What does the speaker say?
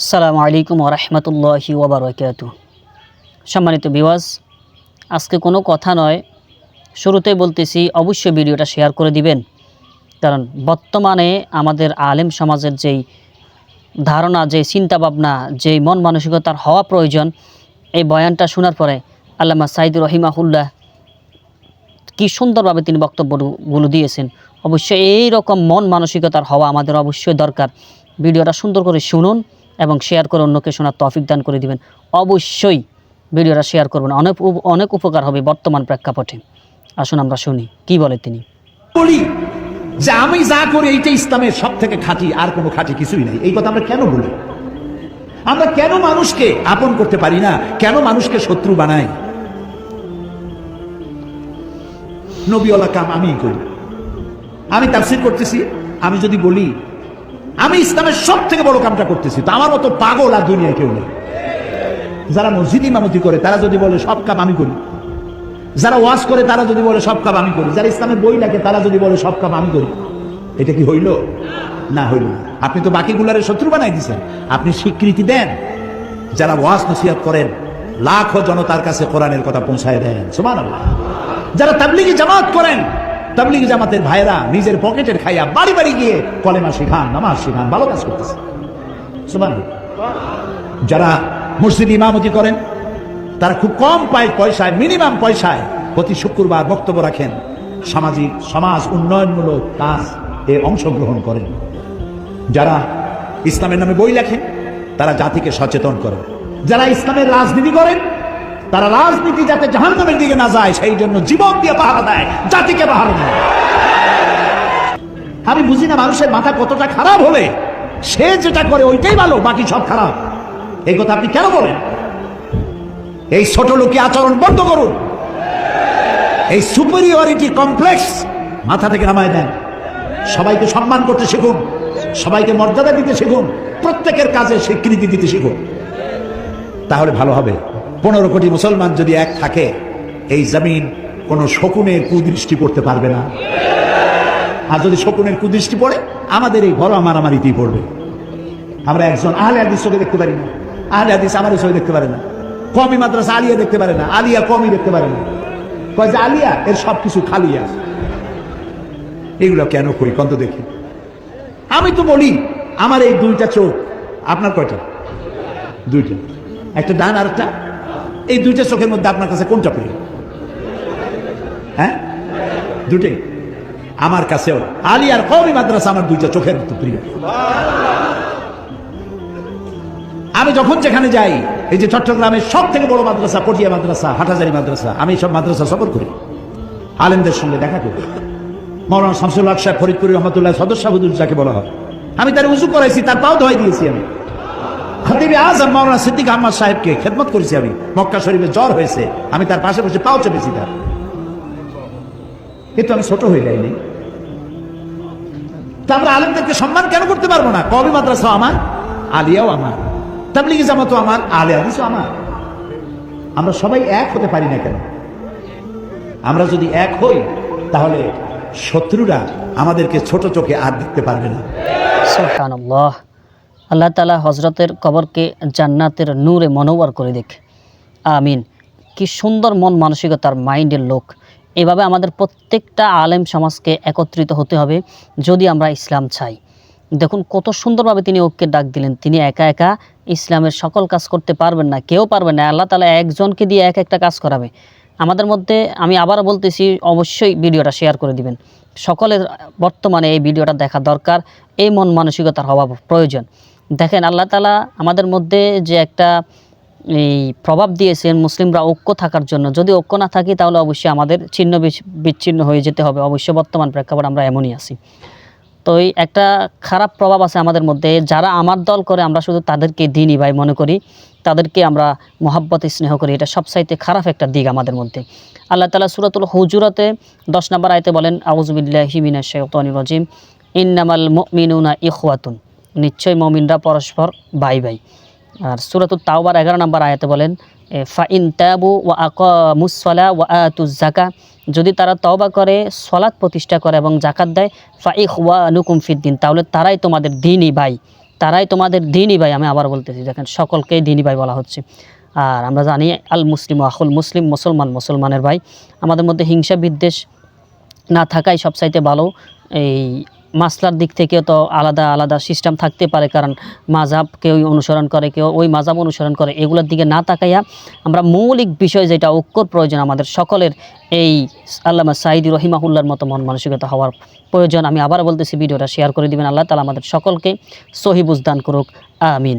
আসসালামু আলাইকুম ওরহমতুল্লাহি ওবরাকাত সম্মানিত বিওয়াজ আজকে কোনো কথা নয়, শুরুতেই বলতেছি অবশ্যই ভিডিওটা শেয়ার করে দিবেন। কারণ বর্তমানে আমাদের আলেম সমাজের যেই ধারণা যে চিন্তাভাবনা, যেই মন মানসিকতার হওয়া প্রয়োজন, এই বয়ানটা শোনার পরে আল্লামা সাইদুর রহিমাহুল্লাহ কি সুন্দরভাবে তিনি বক্তব্যগুলো দিয়েছেন। অবশ্যই এই রকম মন মানসিকতার হওয়া আমাদের অবশ্যই দরকার। ভিডিওটা সুন্দর করে শুনুন এবং শেয়ার করে অন্যকে শোনার তফিক দান করে দিবেন। অবশ্যই ভিডিওটা শেয়ার করবেন। অনেক অনেক উপকার হবে বর্তমান প্রেক্ষাপটে। আসুন আমরা শুনি, কি বলে তিনি? বলি যে আমি যা করি এইটা ইসলামের সব থেকে খাঁটি, আর কোনো খাঁটি কিছুই নাই। এই কথা আমরা কেন বলি? আমরা কেন মানুষকে আপন করতে পারি না? কেন মানুষকে শত্রু বানাই? নবীওয়ালা কাম আমিই করি। আমি তাফসির করতেছি, আমি যদি বলি আমি ইসলামের সব থেকে বড় কামটা করতেছি। তো আমার মতো পাগল আর দুনিয়ায় কেউ নেই। যারা মসজিদ ইমামতি করে, তারা যদি বলে, সব কাম আমি করি। যারা ওয়াজ করে, তারা যদি বলে, সব কাম আমি করি। যারা ইসলামের বই লাগে তারা যদি বলে, সব কাম আমি করি। এটা কি হইল? না হইল আপনি তো বাকিগুলারে শত্রু বানাই দিছেন। আপনি স্বীকৃতি দেন। যারা ওয়াজ নসিহত করেন, লাখো জনতার কাছে কোরআনের কথা পৌঁছায় দেন। সমান যারা তাবলিগি জামাত করেন তাবলিগি জামাতের ভাইরা নিজের পকেটের খাইয়া বাড়ি বাড়ি গিয়ে কলেমা শিখান, নামাজ শিখান ভালো কাজ করতেছে যারা মসজিদ ইমামতি করেন, তারা খুব কম পায় পয়সায়, মিনিমাম পয়সায় প্রতি শুক্রবার বক্তব্য রাখেন, সামাজিক সমাজ উন্নয়নমূলক কাজ এ অংশগ্রহণ করেন। যারা ইসলামের নামে বই লেখেন, তারা জাতিকে সচেতন করেন। যারা ইসলামের রাজনীতি করেন তারা রাজনীতি যাতে জাহান্নামের দিকে না যায়, সেই জন্য জীবন দিয়ে পাহারা দেয়, জাতিকে পাহারা দেয়। আমি বুঝি না মানুষের মাথা কতটা খারাপ হলে সে যেটা করে ওইটাই ভালো, বাকি সব খারাপ। এই কথা আপনি কেন বলেন? এই ছোট লোকে আচরণ বন্ধ করুন। এই সুপেরিয়রিটি কমপ্লেক্স মাথা থেকে নামায় দেন। সবাইকে সম্মান করতে শিখুন, সবাইকে মর্যাদা দিতে শিখুন, প্রত্যেকের কাজে স্বীকৃতি দিতে শিখুন। তাহলে ভালো হবে। পনেরো কোটি মুসলমান যদি এক থাকে, এই জমিন কোনো শকুনের কুদৃষ্টি পড়তে পারবে না। আর যদি শকুনের কুদৃষ্টি পড়ে, আমাদের এই ঘর মারামারিতেই পড়বে। আমরা একজন আহলে হাদিস চোখে দেখতে পারি না। আহলে হাদিস আমাদের চোখে দেখতে পারে না। কমি মাদ্রাসা আলিয়া দেখতে পারে না। আলিয়া কমই দেখতে পারে না। কয় যে আলিয়া, এর সব কিছু খালিয়া এগুলো কেন করি? কত দেখি। আমি তো বলি, আমার এই দুইটা চোখ, আপনার কয়টা? দুইটা। একটা ডান আর একটা এই দুইটা চোখের মধ্যে আপনার কাছে কোনটা প্রিয়? হ্যাঁ? দুটেই আমার কাছেও। আলী আর কমি মাদ্রাসা আমার দুইটা চোখের মতো প্রিয়। আমি যখন যেখানে যাই, এই যে চট্টগ্রামের সব থেকে বড় মাদ্রাসা, পটিয়া মাদ্রাসা, হাটাজারি মাদ্রাসা, আমি সব মাদ্রাসা সফর করি। আলেমদের সঙ্গে দেখা করি। মৌলানা শামসুল সাহেব ফরিদপুর রহমতুল্লাহ সদস্য যাকে বলা হয়। আমি তার উঁচু করাইছি, তার পাও ধোয়াই দিয়েছি আমি। খতিবে আজম মৌলানা সিদ্দিক আহমদ সাহেবকে খেদমত করেছি আমি। মক্কা শরীফে জ্বর হয়েছে। আমি তার পাশে বসে পাও চেপেছি তার। কিন্তু আমি ছোট হয়ে যাইনি। তা আমরা আলেমদেরকে সম্মান কেন করতে পারব না? কবি মাদ্রাসা আমার, আলিয়াও আমার, তাবলিগি জামাতও আমার, আলে হাদিসও আমার। আমরা সবাই এক হতে পারি না কেন? আমরা যদি এক হই, তাহলে শত্রুরা আমাদেরকে ছোট চোখে আর দেখতে পারবে না। সুবহানাল্লাহ। আল্লাহ তালা হজরতের কবরকে জান্নাতের নূরে মনোবর করে দেখ আমিন। কি সুন্দর মন মানসিকতার মাইন্ডের লোক। এভাবে আমাদের প্রত্যেকটা আলেম সমাজকে একত্রিত হতে হবে যদি আমরা ইসলাম চাই। দেখুন, কত সুন্দরভাবে তিনি ঐক্যের ডাক দিলেন। তিনি একা একা ইসলামের সকল কাজ করতে পারবেন না, কেউ পারবেন না। আল্লাহ তালা একজনকে দিয়ে এক একটা কাজ করাবে। আমাদের মধ্যে আমি আবার বলতেছি, অবশ্যই ভিডিওটা শেয়ার করে দিবেন। সকলের বর্তমানে এই ভিডিওটা দেখা দরকার। এই মন মানসিকতার হওয়া প্রয়োজন। দেখেন আল্লাহ তালা আমাদের মধ্যে যে একটা এই প্রভাব দিয়েছেন মুসলিমরা ঐক্য থাকার জন্য। যদি ঐক্য না থাকি তাহলে অবশ্যই আমাদের ছিন্ন বিচ্ছিন্ন হয়ে যেতে হবে। অবশ্যই বর্তমান প্রেক্ষাপট আমরা এমনই আছি। তো এই একটা খারাপ প্রভাব আছে আমাদের মধ্যে। যারা আমার দল করে, আমরা শুধু তাদেরকে দিনই ভাই মনে করি। তাদেরকে আমরা মোহাব্বত স্নেহ করি। এটা সবসাইতে খারাপ একটা দিক আমাদের মধ্যে। আল্লাহ তালা সুরাতুল হুজুরাতে দশ নম্বর আয়তে বলেন আউজবিল্লাহিমিনা শেখতানি রাজিম। ইন্নামাল মিনুনা ইখওয়াতুন। নিশ্চয় মমিনরা পরস্পর বাই বাই আর সুরাতুল তাওবার এগারো নম্বর আয়াতে বলেন ফা ইন তাবু ওয়া আকামুসলা ওয়া আতুজ জাকা যদি তারা তওবা করে সলাৎ প্রতিষ্ঠা করে এবং জাকাত দেয়, ফা ইখওয়া নুকুম ফিদ্দিন তাহলে তারাই তোমাদের দিনই ভাই। তারাই তোমাদের দিনই ভাই, আমি আবার বলতেছি, দেখেন সকলকেই দিনই ভাই বলা হচ্ছে। আর আমরা জানি, আল মুসলিম আখুল মুসলিম, মুসলমান মুসলমানের ভাই। আমাদের মধ্যে হিংসা বিদ্বেষ না থাকাই সবচাইতে ভালো। এই মাসলার দিক থেকে তো আলাদা আলাদা সিস্টেম থাকতে পারে, কারণ মাঝাব কেউ অনুসরণ করে, কেউ ওই মাঝাব অনুসরণ করে। এগুলোর দিকে না তাকাইয়া আমরা মৌলিক বিষয় যেটা ঐক্যর প্রয়োজন, আমাদের সকলের এই আল্লামা সাইদি রহিমাহুল্লার মতো মন মানসিকতা হওয়ার প্রয়োজন। আমি আবার বলতেছি, ভিডিওটা শেয়ার করে দিবেন। আল্লাহ তালা আমাদের সকলকে সহি বুঝদান করুক। আমিন।